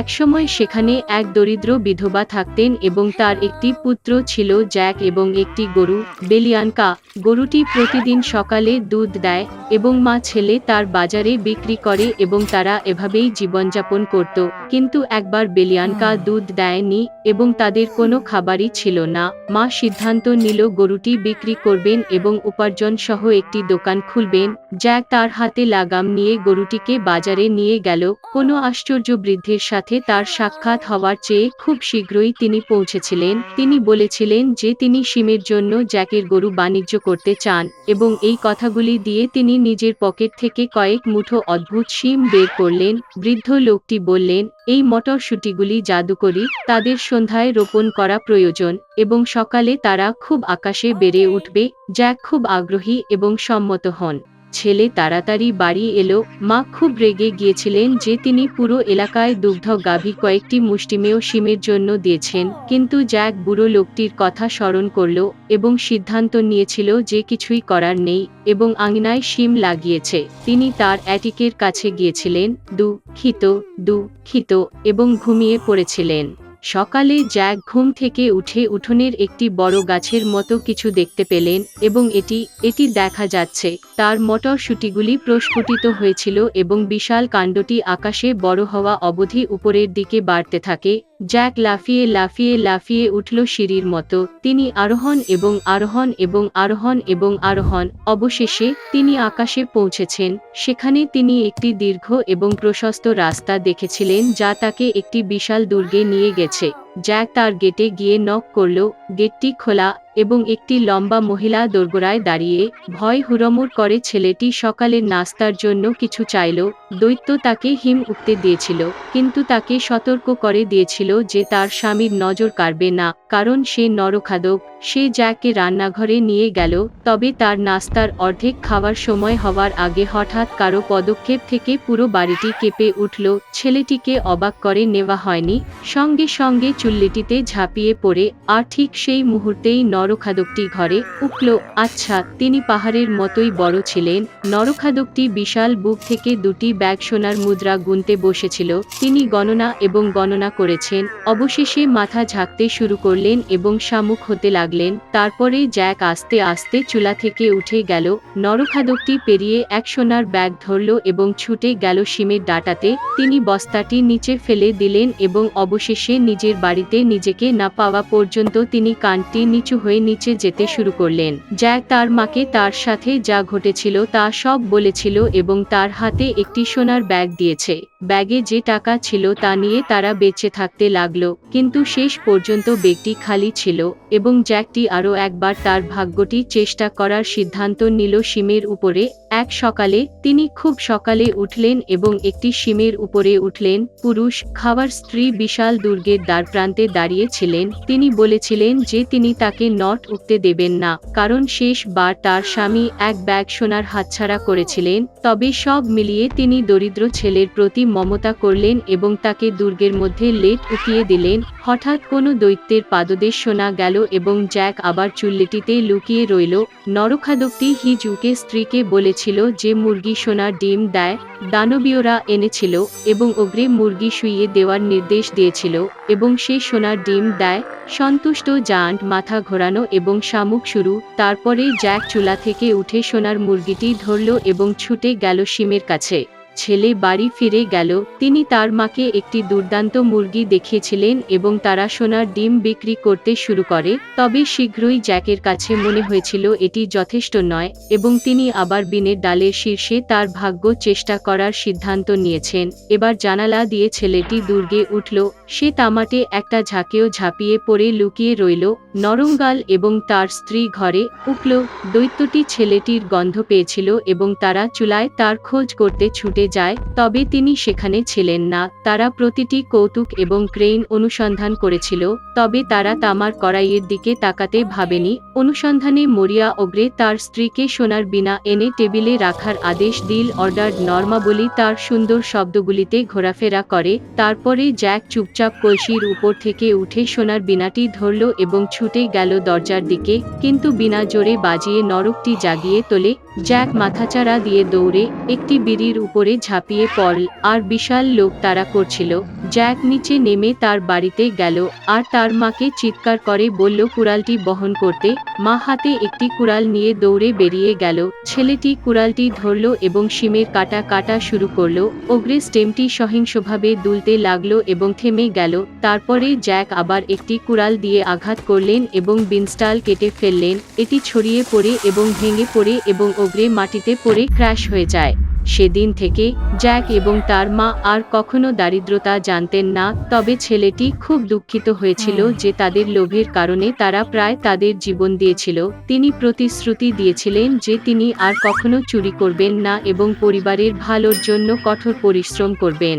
একসময় সেখানে এক দরিদ্র বিধবা থাকতেন এবং তার একটি পুত্র ছিল জ্যাক এবং একটি গরু, বেলিয়ানকা। গরুটি প্রতিদিন সকালে দুধ দেয় এবং মা ছেলে তার বাজারে বিক্রি করে এবং তারা এভাবেই জীবনযাপন করত। কিন্তু একবার বেলিয়ানকা দুধ দেয়নি এবং তাদের কোনো খাবারই ছিল না। মা সিদ্ধান্ত নিল গরুটি বিক্রি করবেন এবং উপার্জন সহ একটি দোকান খুলবেন। জ্যাক তার হাতে লাগাম নিয়ে গরুটিকে বাজারে নিয়ে গেল। কোনো আশ্চর্য বৃদ্ধির সাথে তার সাক্ষাৎ হওয়ার চেয়ে খুব শীঘ্রই তিনি পৌঁছেছিলেন। তিনি বলেছিলেন যে তিনি সিমের জন্য জ্যাকের গরু বাণিজ্য করতে চান এবং এই কথাগুলি দিয়ে তিনি নিজের পকেট থেকে কয়েক মুঠো অদ্ভুত সিম বের করলেন। বৃদ্ধ লোকটি বললেন, এই মটরশুটিগুলি জাদুকরি, তাদের সন্ধ্যায় রোপণ করা প্রয়োজন এবং সকালে তারা খুব আকাশে বেড়ে উঠবে। জ্যাক খুব আগ্রহী এবং সম্মত হন। ছেলে তাড়াতাড়ি বাড়ি এলো। মা খুব রেগে গিয়েছিলেন যে তিনি পুরো এলাকায় দুগ্ধ গাভী কয়েকটি মুষ্টিমেয় শিমের জন্য দিয়েছেন। কিন্তু জ্যাক বুড়ো লোকটির কথা স্মরণ করল এবং সিদ্ধান্ত নিয়েছিল যে কিছুই করার নেই এবং আঙিনায় শিম লাগিয়েছে। তিনি তার অ্যাটিকের কাছে গিয়েছিলেন, দুঃখিত দুঃখিত এবং ঘুমিয়ে পড়েছিলেন। সকালে জ্যাক ঘুম থেকে উঠে উঠোনের একটি বড় গাছের মতো কিছু দেখতে পেলেন এবং এটি এটি দেখা যাচ্ছে, তার মটরশুটিগুলি প্রস্ফুটিত হয়েছিল এবং বিশাল কাণ্ডটি আকাশে বড় হওয়া অবধি উপরের দিকে বাড়তে থাকে জ্যাক লাফিয়ে লাফিয়ে লাফিয়ে উঠল সিঁড়ির মতো। তিনি আরোহণ এবং আরোহণ এবং আরোহণ এবং আরোহণ। অবশেষে তিনি আকাশে পৌঁছেছেন। সেখানে তিনি একটি দীর্ঘ এবং প্রশস্ত রাস্তা দেখেছিলেন যা তাকে একটি বিশাল দুর্গে নিয়ে গেছে। জ্যাক তার গেটে গিয়ে নক করল, গেটটি খোলা এবং একটি লম্বা মহিলা দোরগোড়ায় দাঁড়িয়ে ভয় হুড়মুড় করে ছেলেটি সকালের নাস্তার জন্য কিছু চাইল, দৈত্য তাকে হিম উঠতে দিয়েছিল, কিন্তু তাকে সতর্ক করে দিয়েছিল যে তার স্বামীর নজর কাড়বে না, কারণ সে নরখাদক, সে জ্যাককে রান্নাঘরে নিয়ে গেল, তবে তার নাস্তার অর্ধেক খাওয়ার সময় হওয়ার আগে হঠাৎ কারও পদক্ষেপ থেকে পুরো বাড়িটি কেঁপে উঠল, ছেলেটিকে অবাক করে নেওয়া হয়নি, সঙ্গে সঙ্গে চুল্লিটিতে ঝাঁপিয়ে পড়ে, আর ঠিক সেই মুহূর্তেই নরখাদকটি ঘরে উঠল আচ্ছা তিনি পাহাড়ের মতোই বড় ছিলেন। নরখাদকটি বিশাল বুক থেকে দুটি ব্যাগ সোনার মুদ্রা গুনতে বসেছিল। তিনি গণনা এবং গণনা করেছেন। অবশেষে মাথা ঝাঁকতে শুরু করলেন এবং শামুক হতে লাগলেন। তারপরে জ্যাক আস্তে আস্তে চুলা থেকে উঠে গেল। নরখাদকটি পেরিয়ে এক সোনার ব্যাগ ধরল এবং ছুটে গেল শিমের ডাটাতে। তিনি বস্তাটি নিচে ফেলে দিলেন এবং অবশেষে নিজের বাড়িতে নিজেকে না পাওয়া পর্যন্ত তিনি কানটি নিচু হয়ে নিচে যেতে শুরু করলেন। জ্যাক তার মাকে তার সাথে যা ঘটেছিল তা সব বলেছিল এবং তার হাতে একটি সোনার ব্যাগ দিয়েছে। ব্যাগে যে টাকা ছিল তা নিয়ে তারা বেঁচে থাকতে লাগল, কিন্তু শেষ পর্যন্ত ব্যাগটি খালি ছিল এবং জ্যাকটি আরও একবার তার ভাগ্যটি চেষ্টা করার সিদ্ধান্ত নিল শিমের উপরে। এক সকালে তিনি খুব সকালে উঠলেন এবং একটি শিমের উপরে উঠলেন, পুরুষ, খাওয়ার স্ত্রী বিশাল দুর্গের দ্বারপ্রান্তে দাঁড়িয়েছিলেন, তিনি বলেছিলেন যে তিনি তাকে নট উঠতে দেবেন না, কারণ শেষবার তার স্বামী এক ব্যাগ সোনার হাতছাড়া করেছিলেন, তবে সব মিলিয়ে তিনি দরিদ্র ছেলের প্রতি মমতা করলেন এবং তাকে দুর্গের মধ্যে লেট উঠিয়ে দিলেন। হঠাৎ কোনো দৈত্যের পাদদেশ শোনা গেল এবং জ্যাক আবার চুল্লিটিতে লুকিয়ে রইল। নরখাদকটি হিজুকে স্ত্রীকে বলেছিল যে মুরগি সোনার ডিম দেয়, দানবীয়রা এনেছিল এবং অগ্রে মুরগি শুইয়ে দেওয়ার নির্দেশ দিয়েছিল এবং সে সোনার ডিম দেয়। সন্তুষ্ট জান্ট মাথা ঘোরানো এবং শামুক শুরু তারপরে জ্যাক চুলা থেকে উঠে সোনার মুরগিটি ধরল এবং ছুটে গেল সিমের কাছে। ছেলে বাড়ি ফিরে গেল। তিনি তার মাকে একটি দুর্দান্ত মুরগি দেখিয়েছিলেন এবং তারা সোনার ডিম বিক্রি করতে শুরু করে। তবে শীঘ্রই জ্যাকের কাছে মনে হয়েছিল এটি যথেষ্ট নয় এবং তিনি আবার বিনের ডালের শীর্ষে তার ভাগ্য চেষ্টা করার সিদ্ধান্ত নিয়েছেন। এবার জানালা দিয়ে ছেলেটি দুর্গে উঠল। সে তামাটে একটা ঝাঁকেও ঝাঁপিয়ে পড়ে লুকিয়ে রইল। নরঙ্গাল এবং তার স্ত্রী ঘরে উঠল, দৈত্যটি ছেলেটির গন্ধ পেয়েছিল এবং তারা চুলায় তার খোঁজ করতে ছুটে যায়, তবে তিনি সেখানে ছিলেন না। তারা প্রতিটি কৌতুক এবং ক্রেইন অনুসন্ধান করেছিল, তবে তারা তামার কড়াইয়ের দিকে তাকাতে ভাবেনি। অনুসন্ধানে মরিয়া ওগ্রে তার স্ত্রীকে সোনার বিনা এনে টেবিলে রাখার আদেশ দিল অর্ডার নর্মাবলি তার সুন্দর শব্দগুলিতে ঘোরাফেরা করে, তারপরে জ্যাক চুপচাপ কলসির উপর থেকে উঠে সোনার বিনাটি ধরল এবং ছুটে ছুটে গেল দরজার দিকে, কিন্তু বিনা জোরে বাজিয়ে নরকটি জাগিয়ে তোলে, জ্যাক মাথাচাড়া দিয়ে দৌড়ে একটি বিড়ির উপরে ঝাঁপিয়ে পড়ল, আর বিশাল লোক তারা করছিল, জ্যাক নিচে নেমে তার বাড়িতে গেল, আর তার মাকে চিৎকার করে বলল, কুড়ালটি বহন করতে। মা হাতে একটি কুড়াল নিয়ে দৌড়ে বেরিয়ে গেল, ছেলেটি কুড়ালটি ধরল এবং শিমের কাটা কাটা শুরু করল, অগ্রে স্টেমটি সহিংসভাবে দুলতে লাগল এবং থেমে গেল, তারপরে জ্যাক আবার একটি কুড়াল দিয়ে আঘাত করলেন এবং বিনস্টাল কেটে ফেললেন এটি ছড়িয়ে পড়ে এবং ভেঙে পড়ে এবং অগ্রে মাটিতে পড়ে ক্র্যাশ হয়ে যায়। সেদিন থেকে জ্যাক এবং তার মা আর কখনো দারিদ্রতা জানতেন না তবে ছেলেটি খুব দুঃখিত হয়েছিল যে তাদের লোভের কারণে তারা প্রায় তাদের জীবন দিয়েছিল। তিনি প্রতিশ্রুতি দিয়েছিলেন যে তিনি আর কখনো চুরি করবেন না এবং পরিবারের ভালোর জন্য কঠোর পরিশ্রম করবেন।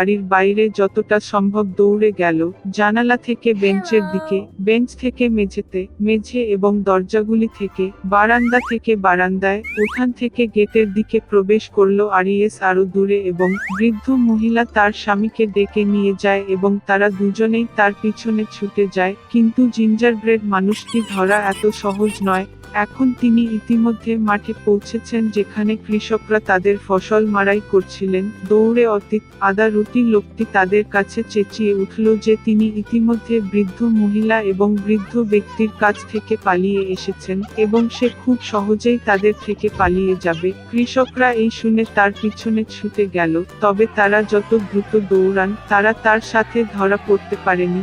বাড়ির বাইরে যতটা সম্ভব দৌড়ে গেল, জানালা থেকে বেঞ্চের দিকে, বেঞ্চ থেকে মেঝেতে, মেঝে এবং দরজাগুলি থেকে, বারান্দা থেকে বারান্দায়, উঠান থেকে গেটের দিকে প্রবেশ করল আরিয়েস আরও দূরে এবং বৃদ্ধ মহিলা তার স্বামীকে ডেকে নিয়ে যায় এবং তারা দুজনেই তার পিছনে ছুটে যায়, কিন্তু জিঞ্জার ব্রেড মানুষটি ধরা এত সহজ নয় এখন তিনি ইতিমধ্যে মাঠে পৌঁছেছেন যেখানে কৃষকরা তাদের ফসল মারাই করছিলেন। দৌড়ে অতীত আদা রুটি লোকটি তাদের কাছে চেঁচিয়ে উঠল যে তিনি ইতিমধ্যে বৃদ্ধ মহিলা এবং বৃদ্ধ ব্যক্তির কাছ থেকে পালিয়ে এসেছেন এবং সে খুব সহজেই তাদের থেকে পালিয়ে যাবে। কৃষকরা এই শুনে তার পিছনে ছুটে গেল, তবে তারা যত দ্রুত দৌড়ান, তারা তার সাথে ধরা পড়তে পারেনি।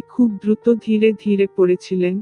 খুব দ্রুত ধীরে ধীরে পড়েছিলেন।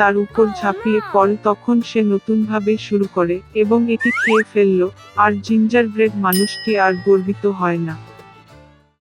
তার উপর ঝাঁপিয়ে পড়ে, তখন সে নতুনভাবে শুরু করে এবং এটি খেয়ে ফেলল, আর জিঞ্জার ব্রেড মানুষটি আর গর্বিত হয় না।